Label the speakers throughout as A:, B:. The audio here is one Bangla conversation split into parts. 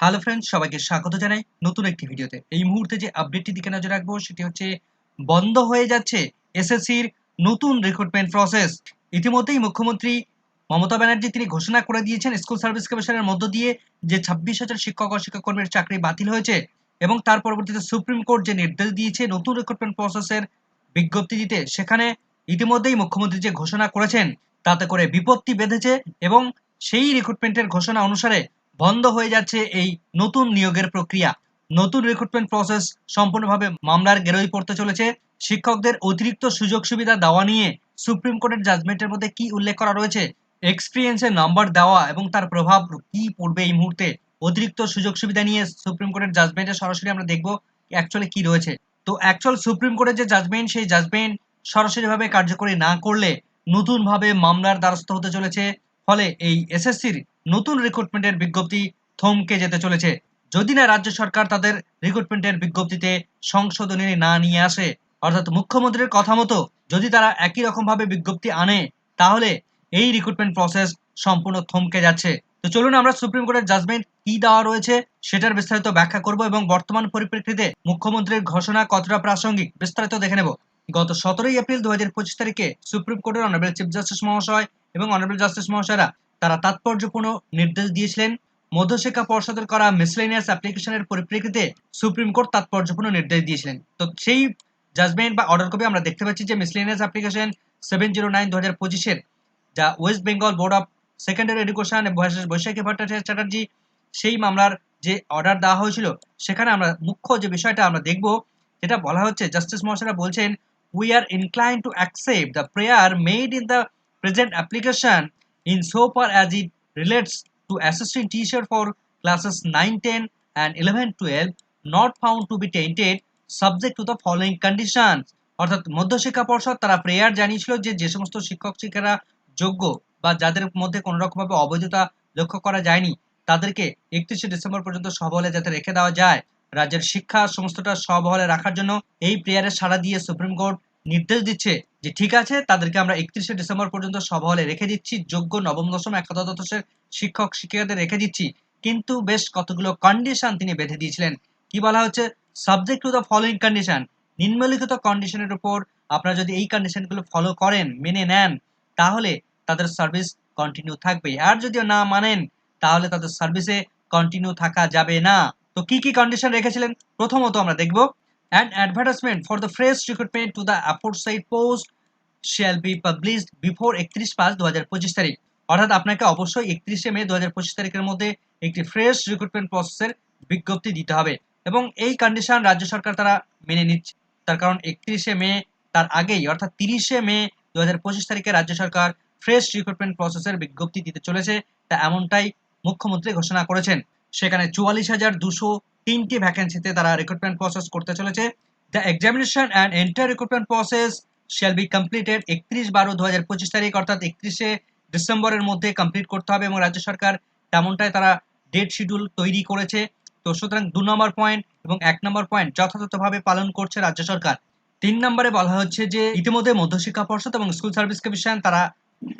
A: হ্যালো ফ্রেন্ডস সবাইকে স্বাগত জানাই নতুন একটি ভিডিওতে। এই মুহূর্তে যে আপডেটটি দিকে নজর রাখব, সেটি হচ্ছে বন্ধ হয়ে যাচ্ছে এসএসসির নতুন রিক্রুটমেন্ট প্রসেস ইতিমধ্যেই মুখ্যমন্ত্রী মমতা ব্যানার্জি তিনি ঘোষণা করে দিয়েছেন, স্কুল সার্ভিস কমিশনের মধ্য দিয়ে যে ছাব্বিশ হাজার শিক্ষক ও শিক্ষাকর্মীর চাকরি বাতিল হয়েছে এবং তার পরবর্তীতে সুপ্রিম কোর্ট যে নির্দেশ দিয়েছে নতুন রিক্রুটমেন্ট প্রসেসের বিজ্ঞপ্তি দিতে, সেখানে ইতিমধ্যেই মুখ্যমন্ত্রী যে ঘোষণা করেছেন, তাতে করে বিপত্তি বেঁধেছে এবং সেই রিক্রুটমেন্টের ঘোষণা অনুসারে বন্ধ হয়ে যাচ্ছে এই নতুন নিয়োগের প্রক্রিয়া। নতুন রিক্রুটমেন্ট প্রসেস সম্পূর্ণভাবে মামলার গেরোই পড়তে চলেছে। শিক্ষকদের অতিরিক্ত সুযোগ সুবিধা দেওয়া নিয়ে সুপ্রিম কোর্টের জাজমেন্টের মধ্যে কি উল্লেখ করা রয়েছে এক্সপিরিয়েন্সের নাম্বার দেওয়া এবং তার প্রভাব কি পড়বে এই মুহূর্তে, অতিরিক্ত সুযোগ সুবিধা নিয়ে সুপ্রিম কোর্টের জাজমেন্টে সরাসরি আমরা দেখব অ্যাকচুয়ালি কি রয়েছে। তো অ্যাকচুয়াল সুপ্রিম কোর্টের যে জাজমেন্ট সেই জাজমেন্ট সরাসরিভাবে কার্যকরী না করলে নতুনভাবে মামলার দ্বারস্থ হতে চলেছে ফলে এই এসএসসির নতুন রিক্রুটমেন্টের বিজ্ঞপ্তি থমকে যেতে চলেছে। যদি না রাজ্য সরকার তাদের রিক্রুটমেন্টের বিজ্ঞপ্তিতে সংশোধনী না নিয়ে আসে, অর্থাৎ মুখ্যমন্ত্রীর কথা মতো যদি তারা একই রকম ভাবে বিজ্ঞপ্তি আনে, তাহলে এই রিক্রুটমেন্ট প্রসেস সম্পূর্ণ থমকে যাচ্ছে। তো চলুন আমরা সুপ্রিম কোর্টের জাজমেন্ট কি দেওয়া রয়েছে সেটার বিস্তারিত ব্যাখ্যা করব এবং বর্তমান পরিপ্রেক্ষিতে মুখ্যমন্ত্রীর ঘোষণা কতটা প্রাসঙ্গিক বিস্তারিত দেখে নেব। গত সতেরোই এপ্রিল দু হাজার পঁচিশ তারিখে সুপ্রিম কোর্টের অনারেবল চিফ জাস্টিস মহাশয় এবং অনারেবল জাস্টিস মহাশয়রা তারা তাৎপর্যপূর্ণ নির্দেশ দিয়েছিলেন। মধ্যশিক্ষা পর্ষদের করা মিসলেনিয়াস অ্যাপ্লিকেশনের পরিপ্রেক্ষিতে সুপ্রিম কোর্ট তাৎপর্যপূর্ণ নির্দেশ দিয়েছিলেন। তো সেই জাজমেন্ট বা অর্ডার কপি আমরা দেখতে পাচ্ছি যে miscellaneous application seven zero nine দু হাজার পঁচিশের যা West Bengal Board of Secondary Education Baishakhi Bhattacharya Chatterjee সেই মামলার যে অর্ডার দেওয়া হয়েছিল, সেখানে আমরা মুখ্য যে বিষয়টা আমরা দেখব, যেটা বলা হচ্ছে জাস্টিস মহাশয়রা বলছেন we are incline to accept the prayer made in the present application in so far as it relates to assistant teacher for classes 9, 10 and 11, 12 not found to be tainted subject to the following conditions. অর্থাৎ মধ্যশিক্ষা পর্ষদ তারা প্রেয়ার জানিয়েছিল যে যে সমস্ত শিক্ষক শিক্ষারা যোগ্য বা যাদের মধ্যে কোনো রকমভাবে অবৈধতা লক্ষ্য করা যায়নি তাদেরকে একত্রিশে ডিসেম্বর পর্যন্ত সবহলে যাতে রেখে দেওয়া যায়। রাজ্যের শিক্ষা সমস্তটা সবহলে রাখার জন্য এই প্রেয়ারের সাড়া দিয়ে সুপ্রিম কোর্ট নির্দেশ দিচ্ছে যে ঠিক আছে, তাদেরকে আমরা একত্রিশে ডিসেম্বর পর্যন্ত সবহলে রেখে দিচ্ছি, যোগ্য নবম, দশম একাদশের শিক্ষক, শিক্ষিকাদের রেখে দিচ্ছি। কিন্তু বেশ কতগুলো কন্ডিশন তিনি বেঁধে দিয়েছিলেন। কি বলা হচ্ছে? Subject to the following condition নিম্নলিখিত কন্ডিশনের উপর আপনারা যদি এই কন্ডিশনগুলো ফলো করেন, মেনে নেন, তাহলে তাদের সার্ভিস কন্টিনিউ থাকবে আর যদি না মানেন, তাহলে তাদের সার্ভিসে কন্টিনিউ থাকা যাবে না। তো কি কি কন্ডিশন রেখেছিলেন? প্রথমত আমরা দেখব, An advertisement for the fresh recruitment to the aforesaid post shall be published before 31 পাঁচ দু হাজার পঁচিশ তারিখ। অর্থাৎ আপনাকে অবশ্যই একত্রিশে মে দু হাজার পঁচিশ তারিখের মধ্যে একটি ফ্রেশ রিক্রুটমেন্ট প্রসেসের বিজ্ঞপ্তি দিতে হবে এবং এই কন্ডিশন রাজ্য সরকার তারা মেনে নিচ্ছে। তার কারণ একত্রিশে মে তার আগেই, অর্থাৎ তিরিশে মে দু হাজার পঁচিশ তারিখে রাজ্য সরকার ফ্রেশ রিক্রুটমেন্ট প্রসেসের বিজ্ঞপ্তি দিতে চলেছে। তা এমনটাই মুখ্যমন্ত্রী ঘোষণা করেছেন। সেখানে চুয়াল্লিশ হাজার দুশো তিনটি ভ্যাকেন্সিতে তারা রিক্রুটমেন্ট প্রসেস করতে চলেছে। The examination and entire recruitment process shall be completed একত্রিশ বারো দু হাজার পঁচিশ তারিখ, অর্থাৎ একত্রিশে ডিসেম্বরের মধ্যে কমপ্লিট করতে হবে এবং রাজ্য সরকার তেমনটাই তারা ডেট শিডিউল তৈরি করেছে। তো সুতরাং দু নম্বর পয়েন্ট এবং এক নম্বর পয়েন্ট যথাযথভাবে পালন করছে রাজ্য সরকার। তিন নম্বরে বলা হচ্ছে যে, ইতিমধ্যে মধ্যশিক্ষা পর্ষদ এবং স্কুল সার্ভিস কমিশন তারা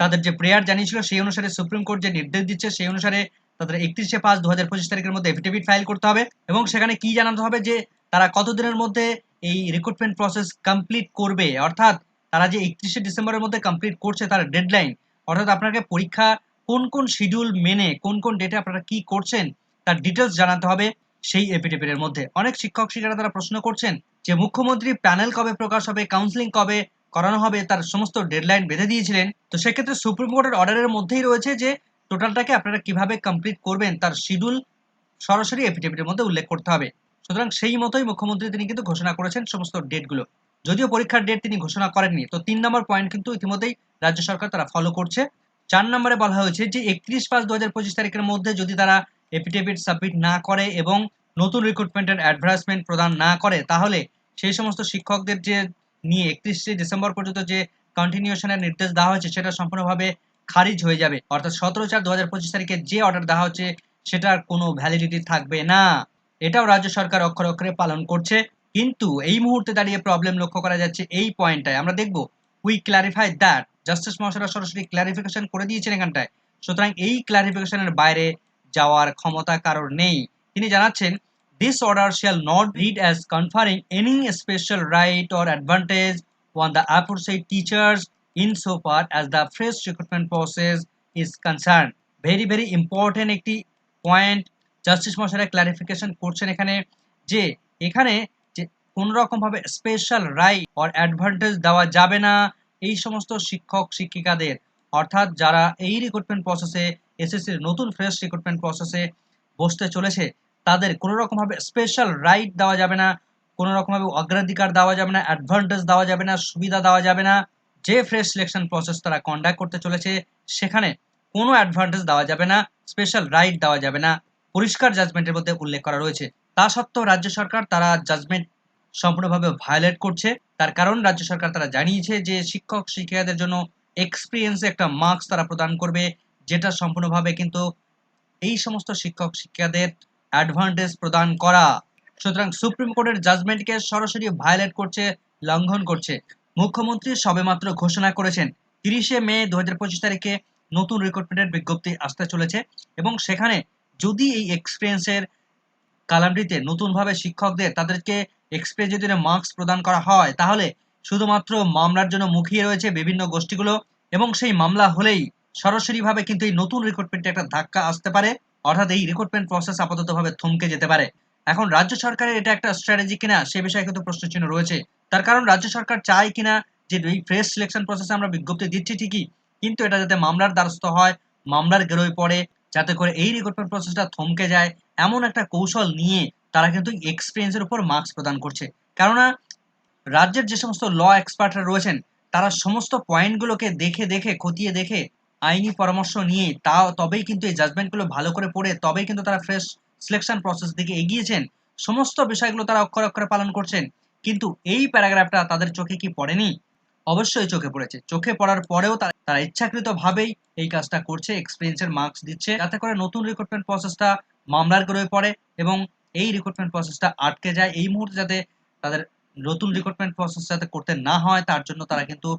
A: তাদের যে প্রেয়ার জানিয়েছিল, সেই অনুসারে সুপ্রিম কোর্ট যে নির্দেশ দিচ্ছে, সেই অনুসারে তাদের একত্রিশে পাঁচ দু হাজার পঁচিশ তারিখের মধ্যে এফিডেভিট ফাইল করতে হবে এবং সেখানে কি জানাতে হবে যে তারা কতদিনের মধ্যে এই রিক্রুটমেন্ট প্রসেস কমপ্লিট করবে? অর্থাৎ তারা যে একত্রিশে ডিসেম্বরের মধ্যে কমপ্লিট করছে তার ডেডলাইন অর্থাৎ আপনাকে পরীক্ষা কোন কোন শিডিউল মেনে, কোন কোন ডেটে আপনারা কি করছেন, তার ডিটেলস জানাতে হবে সেই এফিডেভিটের মধ্যে। অনেক শিক্ষক শিক্ষিকারা তারা প্রশ্ন করছেন যে মুখ্যমন্ত্রী প্যানেল কবে প্রকাশ হবে কাউন্সিলিং কবে করানো হবে, তার সমস্ত ডেডলাইন বেঁধে দিয়েছিলেন। তো সেক্ষেত্রে সুপ্রিম কোর্টের অর্ডারের মধ্যেই রয়েছে যে টোটালটাকে আপনারা কীভাবে কমপ্লিট করবেন তার শিডিউল সরাসরি এফিডেভিটের মধ্যে উল্লেখ করতে হবে। সুতরাং সেই মতোই মুখ্যমন্ত্রী তিনি কিন্তু ঘোষণা করেছেন সমস্ত ডেটগুলো যদিও পরীক্ষার ডেট তিনি ঘোষণা করেননি, তো তিন নম্বর পয়েন্ট কিন্তু ইতিমধ্যেই রাজ্য সরকার তারা ফলো করছে। চার নম্বরে বলা হয়েছে যে একত্রিশ পাঁচ দু হাজার পঁচিশ তারিখের মধ্যে যদি তারা এফিডেভিট সাবমিট না করে এবং নতুন রিক্রুটমেন্টের অ্যাডভার্টাইজমেন্ট প্রদান না করে, তাহলে সেই সমস্ত শিক্ষকদের যে নিয়ে একত্রিশে ডিসেম্বর পর্যন্ত যে কন্টিনিউশনের নির্দেশ দেওয়া হয়েছে, সেটা সম্পূর্ণভাবে খারিজ হয়ে যাবে। অর্থাৎ সতেরো চার দু হাজার পঁচিশ তারিখে যে অর্ডার দেওয়া হচ্ছে, সেটার কোনো ভ্যালিডিটি থাকবে না। এটাও রাজ্য সরকার অক্ষরে অক্ষরে পালন করছে। কিন্তু এই মুহূর্তে দাঁড়িয়ে প্রবলেম লক্ষ্য করা যাচ্ছে এই পয়েন্টটায় আমরা দেখব উই ক্লারিফাই দ্যাট জাস্টিস মহাশয়রা সরাসরি ক্লারিফিকেশন করে দিয়েছেন এখানটায়। সুতরাং এই ক্লারিফিকেশনের বাইরে যাওয়ার ক্ষমতা কারোর নেই। তিনি জানাচ্ছেন this order shall not read as conferring any special right or advantage on the aforesaid teachers insofar as the fresh recruitment process is concerned. Very very important একটি পয়েন্ট জাস্টিস মশাইরা ক্লারিফিকেশন করছেন এখানে যে এখানে যে কোনো রকমভাবে স্পেশাল রাইট অর অ্যাডভান্টেজ দেওয়া যাবে না এই সমস্ত শিক্ষক, শিক্ষিকাদের। অর্থাৎ যারা এই রিক্রুটমেন্ট প্রসেসে এসএসসির নতুন ফ্রেশ রিক্রুটমেন্ট প্রসেসে বসতে চলেছে, তাদের কোনো রকমভাবে স্পেশাল রাইট দেওয়া যাবে না কোনো রকমভাবে অগ্রাধিকার দেওয়া যাবে না অ্যাডভান্টেজ দেওয়া যাবে না, সুবিধা দেওয়া যাবে না। যে ফ্রেশ সিলেকশন প্রসেস তারা কন্ডাক্ট করতে চলেছে, সেখানে কোনো অ্যাডভান্টেজ দেওয়া যাবে না স্পেশাল রাইট দেওয়া যাবে না, পরিষ্কার জাজমেন্টের মধ্যে উল্লেখ করা রয়েছে। তা সত্ত্বেও রাজ্য সরকার তারা জাজমেন্ট সম্পূর্ণভাবে ভায়োলেট করছে। তার কারণ রাজ্য সরকার তারা জানিয়েছে যে শিক্ষক শিক্ষিকাদের জন্য এক্সপিরিয়েন্সে একটা মার্কস তারা প্রদান করবে, যেটা সম্পূর্ণভাবে কিন্তু এই সমস্ত শিক্ষক শিক্ষিকাদের অ্যাডভান্টেজ প্রদান করা। সুতরাং সুপ্রিম কোর্টের জাজমেন্টকে সরাসরি ভায়োলেট করছে, লঙ্ঘন করছে। মুখ্যমন্ত্রী সবেমাত্র ঘোষণা করেছেন, তিরিশে মে দু পঁচিশ তারিখে নতুন রিক্রুটমেন্টের বিজ্ঞপ্তি আসতে চলেছে এবং সেখানে যদি এই এক্সপিরিয়েন্সের কালামটিতে নতুনভাবে শিক্ষকদের তাদেরকে এক্সপিরিয়েন্স যদি মার্কস প্রদান করা হয়, তাহলে শুধুমাত্র মামলার জন্য মুখিয়ে রয়েছে বিভিন্ন গোষ্ঠীগুলো এবং সেই মামলা হলেই সরাসরিভাবে কিন্তু এই নতুন রিক্রুটমেন্টে একটা ধাক্কা আসতে পারে, অর্থাৎ এই রিক্রুটমেন্ট প্রসেস আপাততভাবে থমকে যেতে পারে। এখন রাজ্য সরকারের এটা একটা স্ট্র্যাটেজি কিনা সে বিষয়ে কিন্তু প্রশ্নচিহ্ন রয়েছে। তার কারণ রাজ্য সরকার চায় কিনা যে এই ফ্রেশ সিলেকশন প্রসেসে আমরা বিজ্ঞপ্তি দিচ্ছি ঠিকই, কিন্তু এটা যাতে মামলার দ্বারস্থ হয়, মামলার গেরোয় পড়ে, যাতে করে এই রিক্রুটমেন্ট প্রসেসটা থমকে যায়, এমন একটা কৌশল নিয়ে তারা কিন্তু এক্সপিরিয়েন্সের উপর মার্কস প্রদান করছে। কেননা রাজ্যের যে সমস্ত ল এক্সপার্টরা রয়েছেন, তারা সমস্ত পয়েন্টগুলোকে দেখে দেখে, খতিয়ে দেখে আইনি পরামর্শ নিয়ে তা তবেই কিন্তু এই জাজমেন্টগুলো ভালো করে পড়ে, তবেই কিন্তু তারা ফ্রেশ সিলেকশন প্রসেস দিকে এগিয়েছেন। সমস্ত বিষয়গুলো তারা অক্ষরে অক্ষরে পালন করছেন। কিন্তু এই প্যারাগ্রাফটা তাদের চোখে কি পড়েনি? অবশ্যই চোখে পড়েছে। চোখে পড়ার পরেও তারা তারা ইচ্ছাকৃতভাবেই এই কাজটা করছে এক্সপিরিয়েন্সের মার্কস দিচ্ছে। যাতে করে নতুন রিক্রুটমেন্ট প্রসেসটা মামলার গড়ে পড়ে এবং এই রিক্রুটমেন্ট প্রসেসটা আটকে যায়। এই মুহূর্তে যাতে তাদের নতুন রিক্রুটমেন্ট প্রসেস যাতে করতে না হয়, তার জন্য তারা কিন্তু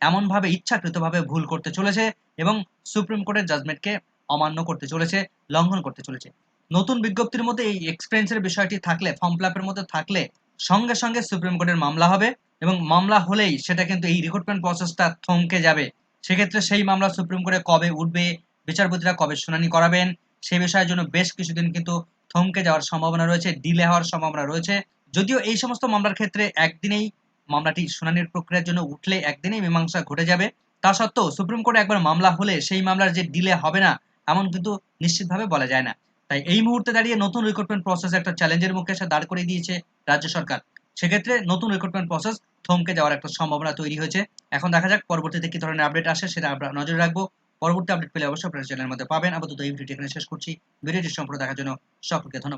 A: এমনভাবে ইচ্ছাকৃতভাবে ভুল করতে চলেছে এবং সুপ্রিম কোর্টের জাজমেন্টকে অমান্য করতে চলেছে, লঙ্ঘন করতে চলেছে। নতুন বিজ্ঞপ্তির মধ্যে এই এক্সপিরিয়েন্সের বিষয়টি থাকলে ফর্ম ফিল মধ্যে থাকলে সঙ্গে সঙ্গে সুপ্রিম কোর্টের মামলা হবে এবং মামলা হলেই সেটা কিন্তু এই রিক্রুটমেন্ট প্রসেসটা থমকে যাবে। সেক্ষেত্রে সেই মামলা সুপ্রিম কোর্টে কবে উঠবে, বিচারপতিরা কবে শুনানি করাবেন সেই বিষয়ের জন্য বেশ কিছুদিন কিন্তু থমকে যাওয়ার সম্ভাবনা রয়েছে ডিলে হওয়ার সম্ভাবনা রয়েছে। যদিও এই সমস্ত মামলার ক্ষেত্রে একদিনেই মামলাটি শুনানির প্রক্রিয়ার জন্য উঠলে একদিনেই মীমাংসা ঘটে যাবে। তা সত্ত্বেও সুপ্রিম কোর্টে একবার মামলা হলে সেই মামলার যে ডিলে হবে না, এমন কিন্তু নিশ্চিতভাবে বলা যায় না। তাই এই মুহূর্তে দাঁড়িয়ে নতুন রিক্রুটমেন্ট প্রসেস একটা চ্যালেঞ্জের মুখে এসে দাঁড় করে দিয়েছে রাজ্য সরকার। সেক্ষেত্রে নতুন রিক্রুটমেন্ট প্রসেস থমকে যাওয়ার একটা সম্ভাবনা তৈরি হয়েছে। এখন দেখা যাক পরবর্তীতে কি ধরনের আপডেট আসে সেটা আমরা নজরে রাখব। পরবর্তী আপডেট পেলে অবশ্যই আপনার চ্যানেলের মধ্যে পাবেন। আপাতত এই ভিডিওটি এখানে শেষ করছি। ভিডিওটি সম্পূর্ণ দেখার জন্য সকলকে ধন্যবাদ।